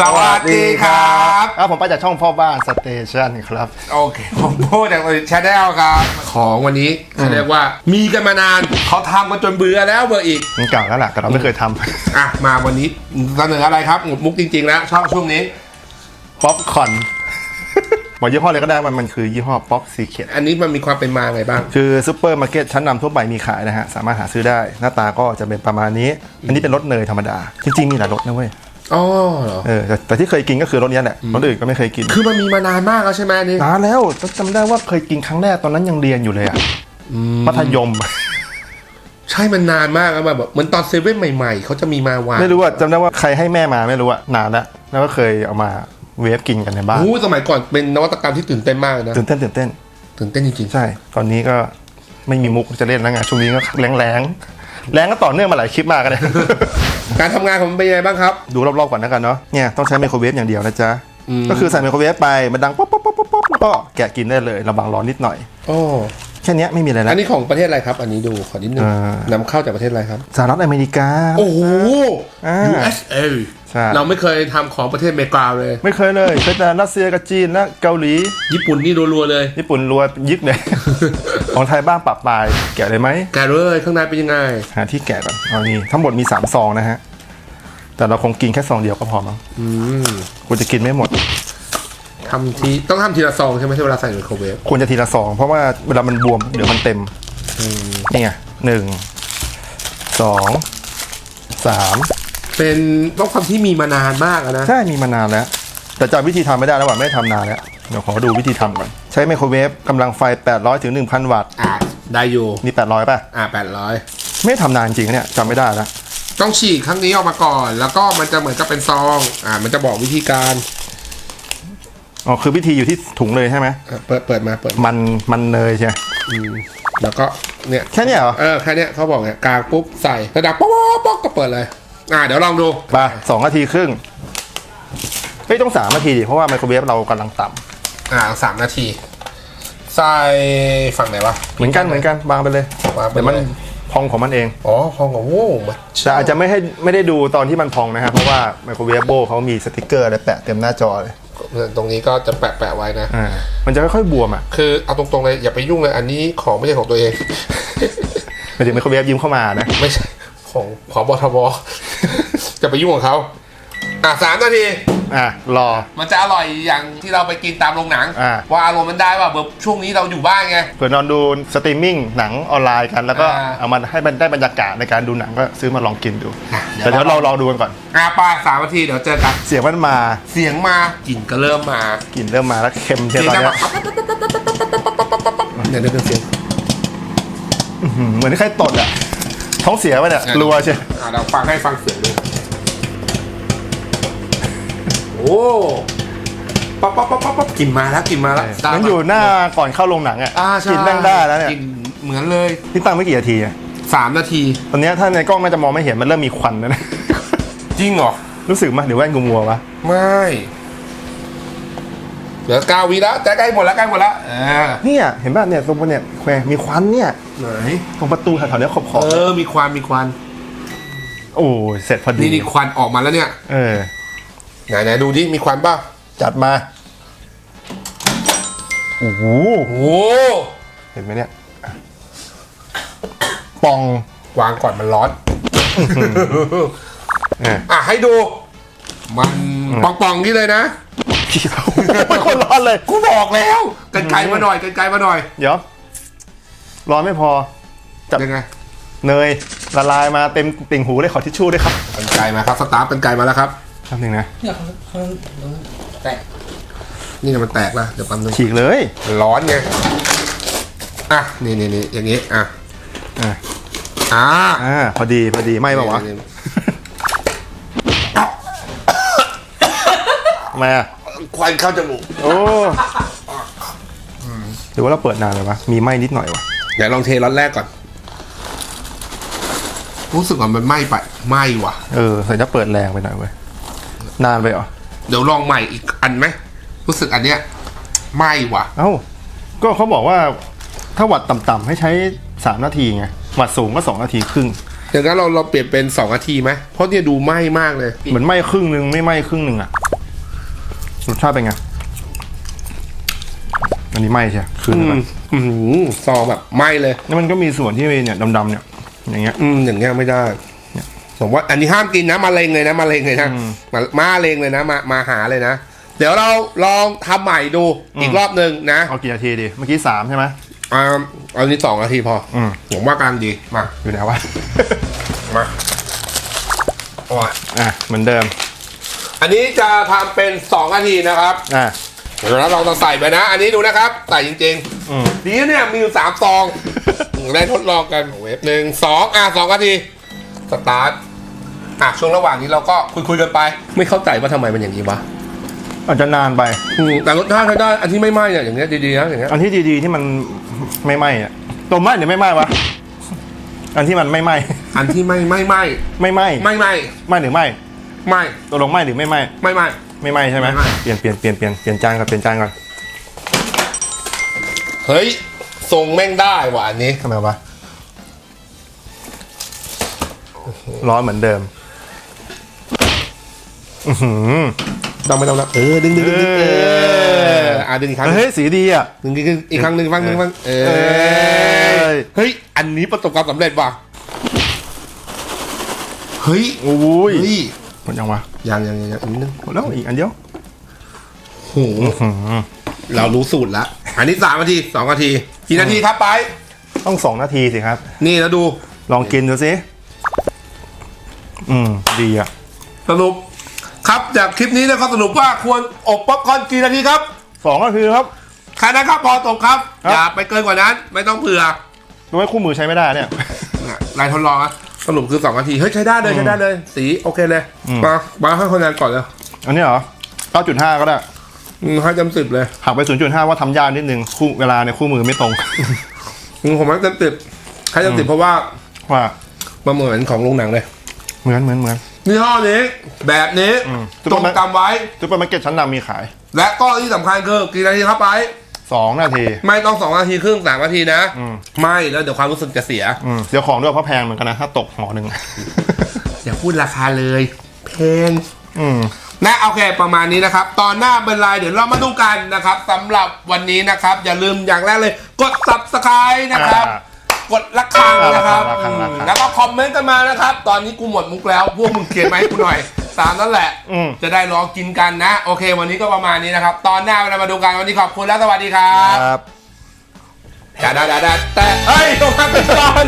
สวัสดีครับครับผมไปจากช่องพ่อบ้านสเตชันครับ โอเค ผมพูดจากชาแนลครับ ของวันนี้เขาเรียกว่ามีกันมานานเขาทำกันจนเบื่อแล้วเบื่ออีกมันเก่าแล้วแหละแต่เราไม่เคยทอะมาวันนี้เสนออะไรครับหมดมุกจริงๆแล้วชอบช่วงนี้ำป๊อปคอนบอกยี่ห้ออะไรก็ได้มันมันคือยี่ห้อป๊อปซีเคทอันนี้มันมีความเป็นมาไงบ้าง คือซูเปอร์มาร์เก็ตชั้นนำทั่วไปมีขายนะฮะ สามารถหาซื้อได้ หน้าตาก็จะเป็นประมาณนี้ อันนี้เป็นรสเนยธรรมดา จริง ๆ มีหลายรสนะเว้ย อ๋อเหรอเออแต่แต่ที่เคยกินก็คือรสเนี้ยแหละรสอื่นก็ไม่เคยกินคือมันมีมานานมากแล้วใช่ไหมอันนี่นานแล้วจำได้ว่าเคยกินครั้งแรกตอนนั้นยังเรียนอยู่เลยอะมัธยม ใช่มันนานมากแล้วแบบเหมือนตอนเซเว่นใหม่ๆเขาจะมีมาวางไม่รู้ว่าจำได้ว่าใครให้แม่มาไม่รู้อะนานแล้วแล้วก็เคยเอามาเวฟกินกันในบ้านโอ้สมัยก่อนเป็นนวัตกรรมที่ตื่นเต้นมากเลยนะตื่นเต้นตื่นเต้นตื่นเต้นจริงใช่ ตอนนี้ก็ไม่มีมุกจะเล่นแล้วไงช่วงนี้ก็แรงแรงๆแรงก็ต่อเนื่องมาหลายคลิปมากเลย ๆ การทำงานของมันเป็นยังไงบ้างครับ ดูรอบๆก่อนแล้วกันเนาะเนี่ยต้องใช้ไมโครเวฟอย่างเดียวนะจ๊ะ อืม ก็คือใส่ไมโครเวฟไปมันดังป๊อปป๊อปป๊อปป๊อปป๊อปแล้วก็แกะกินได้เลยระวังร้อนนิดหน่อย โอ้ แค่เนี้ยไม่มีอะไรแล้อัวนนี้ของประเทศอะไรครับ อันนี้ดูขอนิดนึงอ่านำเข้าจากประเทศอะไรครับสหรัฐอเมริกา โอ้โห อ่า USA ใช่ เราไม่เคยทำของประเทศอเมริกาเลย ไม่เคยเลยเคยแต่รัสเซียกับจีนและเกาหลีญี่ปุ่นนี่รัวๆเลย ญี่ปุ่นรัวยิกเลย ของไทยบ้างปรับปลายแกะเลยไหมแกะเลยข้างในเป็นยังไง หาที่แกะก่อนเอานี่ทั้งหมดมีสามซองนะฮะแต่เราคงกินแค่ซองเดียวก็พอมั้งอืมควรจะกินไม่หมด ทำทีต้องทำทีละซองใช่ไหมที่เวลาใส่ในไมโครเวฟควรจะทีละซองเพราะว่าเวลามันบวมเดี๋ยวมันเต็มนี่ไงหนึ่งสองสามเป็นต้องความที่มีมานานมากอะนะ ใช่มีมานานแล้ว แต่จำวิธีทำไม่ได้แล้วว่ะไม่ได้ทำนานแล้ว เดี๋ยวขอดูวิธีทำก่อน ใช้ไมโครเวฟกำลังไฟ 800ถึง1,000 วัตต์อ่าได้อยู่นี่800ป่ะ อ่าแปดร้อยไม่ได้ทำนานจริงๆเนี่ยจำไม่ได้แล้วต้องฉีกครั้งนี้ออกมาก่อน แล้วก็มันจะเหมือนกับเป็นซอง อ่ามันจะบอกวิธีการ อ๋อคือวิธีอยู่ที่ถุงเลยใช่ไหมอะเปิดเปิดมาเปิดมันมันเนยใช่ไหมอืมแล้วก็เนี่ยแค่เนี้ยเหรอเออแค่เนี้ยเขาบอกเนี่ยกลางปุ๊บใส่ระดับป๊อกป๊อกป๊อกก็เปิดเลย อ่าเดี๋ยวลองดูไปสองนาทีครึ่งเฮ้ยต้องสามนาทีดิเพราะว่าไมโครเวฟเรากำลังต่ำอ่าสามนาทีใส่ฝั่งไหนวะเหมือนกันเหมือนกันวางไปเลยวางไปเดี๋ยวมันเลยพองของมันเองอ๋อของของโว้มาแต่อาจจะไม่ให้ไม่ได้ดูตอนที่มันพองนะครับเพราะว่าไมโครเวฟโบเขามีสติกเกอร์อะไรแปะเต็มหน้าจอเลย ตรงนี้ก็จะแปะแปะไว้นะ อ่ามันจะค่อยๆบวมอะคือเอาตรงๆเลยอย่าไปยุ่งเลยอันนี้ของไม่ใช่ของตัวเอง หมายถึงไมโครเวฟยิ้มเข้ามานะ ไม่ใช่ของของบทบ จะไปยุ่งของเขาอะสามนาที อะรอ มันจะอร่อยอย่างที่เราไปกินตามโรงหนัง อ่า ว่าอารมณ์มันได้ว่าแบบช่วงนี้เราอยู่บ้านไง เผื่อนอนดูสตรีมมิ่งหนังออนไลน์กัน แล้วก็อ่า เอามันให้มันได้บรรยากาศในการดูหนังก็ซื้อมาลองกินดูอะแต่เดี๋ยวเราลองดูกันก่อน อะไปสามนาทีเดี๋ยวเจอกัน เสียงมันมาเสียงมากลิ่นก็เริ่มมากลิ่นเริ่มมาแล้วเค็มเชียวเสียงตอนดังเนี้แบยบเดี๋ยวเดี๋ยวเดี๋ยวเสียงอื้อหือเหมือนใครตดอะท้องเสียไปเนี่ยอะรัวเชียวอะเราฟังให้ฟังเสียงดู ป๊อปป๊อปป๊อปป๊อปป๊อปกลิ่นมาแล้วกลิ่นมาแล้วมันอยู่หน้าก่อนเข้าโรงหนังอะอ่าใช่กินแม่งได้แล้วเนี่ยกลิ่นเหมือนเลยที่ตั้งไม่กี่นาทีอะสามนาที ตอนเนี้ยถ้าในกล้องน่าจะมองไม่เห็นมันเริ่มมีควันแล้วนะ จริงเหรอ รู้สึกมั้ยหรือว่างูมัววะไม่เหลือเก้าวิแล้วจะใกล้หมดแล้วใกล้หมดแล้วเออเนี่ยเห็นป่ะเนี่ยตรงบนเนี่ยแควมีควันเนี่ยไหนตรงประตูแถวๆเนี้ยขอบขอบเออมีควันมีควันโอ้ยเสร็จพอดีนี่นี่ควันออกมาแล้วเนี่ย เออ ไหนไหนดูดิมีควันป่ะจัดมาโอ้โหโอ้เห็นไหมเนี่ยอะปองวางก่อนมันร้อนเอออะให้ดู มันปองๆนี่เลยนะเขียวเป็นคนร้อนเลย กูบอกแล้วกันไกลมาหน่อยกันไกลมาหน่อย เดี๋ยวร้อนไม่พอ จับยังไง เนยละลายมาเต็มติ่งหูเลยขอทิชชู่ด้วยครับกันไกลมาครับสตาร์ทกันไกลมาแล้วครับ แป๊บนึงนะเนี่ยเขาเขาแตกนี่นะมันแตกแล้วเดี๋ยวแป๊บนึงฉีกเลยมันร้อนไงอะนี่นี่นี่อย่างงี้อะอ่าอ่าอ่าพอดีพอดีไหมปะวะนี่นี่ทำไมอะควันเข้าจมูกโอ้หรือว่าเราเปิดนานเลยวะมีไหมนิดหน่อยวะเดี๋ยวลองเทร้อนแรกก่อน รู้สึกว่ามันไหม้ไปไหม้ว่ะ เออใส่จะเปิดแรงไปหน่อยเว้ย นานไปเหรอ เดี๋ยวลองใหม่อีกอันไหมรู้สึกอันเนี้ยไหม้ว่ะ เอ้า ก็เขาบอกว่าถ้าวัดต่ำๆให้ใช้สามนาทีไงวัดสูงก็สองนาทีครึ่งเดี๋ยวงั้นเราเราเปลี่ยนเป็นสองนาทีไหมเพราะเนี่ยดูไหม้มากเลยเหมือนไหมครึ่งหนึ่งไม่ไหมครึ่งหนึ่งอะรสชาติเป็นไง อันนี้ไหม่ใช่คืนอืไปมอืมซองแบบไหม้เลย แล้วมันก็มีส่วนที่เนี่ยดำๆเนี่ยอย่างเงี้ย อืมอย่างเงี้ยไม่ได้ ผมว่าอันนี้ห้ามกินนะมาเลงเลยนะมาเลงเลยนะอืมมามาเลงเลยนะมามาหาเลยนะ เดี๋ยวเราลองทำใหม่ดูอืมอีกรอบหนึ่งนะเอากี่นาทีดีเมื่อกี้สามใช่ไหมอ่าเอานี้สองนาทีพออืมผมว่ากำลังดีมาอยู่ไหนวะมาโอ้ยอะเหมือนเดิม อันนี้จะทำเป็นสองนาทีนะครับอะเดี๋ยวเราลองต้องใส่ไปนะ อันนี้ดูนะครับใส่จริงอืมๆดีนะเนี่ยมีอยู่สามซองได้ทดลองกันเว็บหนึ่งสองอะสองนาทีสตาร์ท อะช่วงระหว่างนี้เราก็คุยคุยๆกันไป ไม่เข้าใจว่าทำไมมันอย่างนี้วะอาจจะนานไป อืมแต่รสชาติใช้ได้อันที่ไม่ไหม้เนี่ยอย่างเงี้ยดีๆนะอย่างเงี้ยอันที่ดีๆที่มันไม่ไหม้อะตัวไหม้หรือไม่ไหม้วะ อันที่มันไม่ไหม้ อันที่ไม่ไม่ไหม้ไม่ไหม้ไม่ไหม้ไหม้หรือไม่ไหม้ตัวลงไหม้หรือไม่ไหม้ ไม่ไหม้ ไม่ไหม้ใช่ไหมไม่ไหม้ เปลี่ยนเปลี่ยนเปลี่ยนเปลี่ยนเปลี่ยนจานก่อนเปลี่ยนจานก่อนเฮ้ยทรงแม่งได้ว่ะอันนี้ทำไมวะ ร้อนเหมือนเดิม อือหือต้องไม่ต้องนะเออดึงดึงดึงดึงเอเออออะดึงอีกครั้งเฮ้ยสีดีอะดึงดึงดึงอีกครั้งหนึ่งอีกครั้งหนึ่งอีกครั้งเอเอ้ยอเฮ้ยอันนี้ประสบความสำเร็จว่ะเฮ้ยโอ้ยเฮ้ยหมดยังวะยังยังยังยังอีกนิดนึงหมดแล้วอีกอันเดียวโหเรารู้สูตรแล้วอันนี้สามนาทีสองนาทีกี่นาทีครับไป ต้องสองนาทีสิครับ นี่แล้วดูลองกินดูสิอืมดีอะสรุป ครับจากคลิปนี้นะครับสรุปว่าควรอบป๊อปคอร์นกี่นาทีครับสองนาทีครับ แค่นั้นครับพอตกครับ ครับ อย่าไปเกินกว่านั้น ไม่ต้องเผื่อรู้ไหมคู่มือใช้ไม่ได้เนี่ยลายทดลองอะสรุปคือ 2 นาที เฮ้ย ใช้ได้เลยใช้ได้เลย สีโอเคเลย อืม มามาให้คะแนนก่อนเลยอันนี้เหรอ 9.5 ก็ได้ อืมให้เต็มสิบเลยหักไป 0.5 ว่าทำยากนิดนึงคู่เวลาในยคู่มือไม่ตรง อืมผมให้เต็มสิบให้เต็มสิบเพราะว่าว่ามันเหมือนของโรงหนังเลย เหมือนเหมือนเหมือน นี่ห้อนี้ แบบนี้อืมตรงจำไว้ซุปเปอร์มาร์เก็ตชั้นนำมีขายและก็ที่สำคัญคือกี่นาทีครับไป2นาทีไม่ต้อง2นาทีครึ่งสามนาทีนะอืมไม่แล้วเดี๋ยวความรู้สึกจะเสีย อืมเดี๋ยวของด้วยเพราะแพงเหมือนกันนะ ถ้าตกห่อหนึ่งอย่าพูดราคาเลยเพนอืม นะโอเคประมาณนี้นะครับ ตอนหน้าเป็นไรเดี๋ยวเรามาดูกันนะครับสำหรับวันนี้นะครับ อย่าลืมอย่างแรกเลย กด subscribe นะครับ อ่า กดละครังนะครับละครังละครังอืมแล้วก็คอมเมนต์กันมานะครับ ตอนนี้กูหมดมุกแล้วพวกมึงเขียนมาให้กูหน่อย ตามนั่นแหละ อืม จะได้รอกินกันนะ โอเค วันนี้ก็ประมาณนี้นะครับ ตอนหน้าเรามาดูกันวันนี้ขอบคุณและสวัสดีครับครับ ดาดาดาดาแต่เฮ้ยต้องพักกันก่อน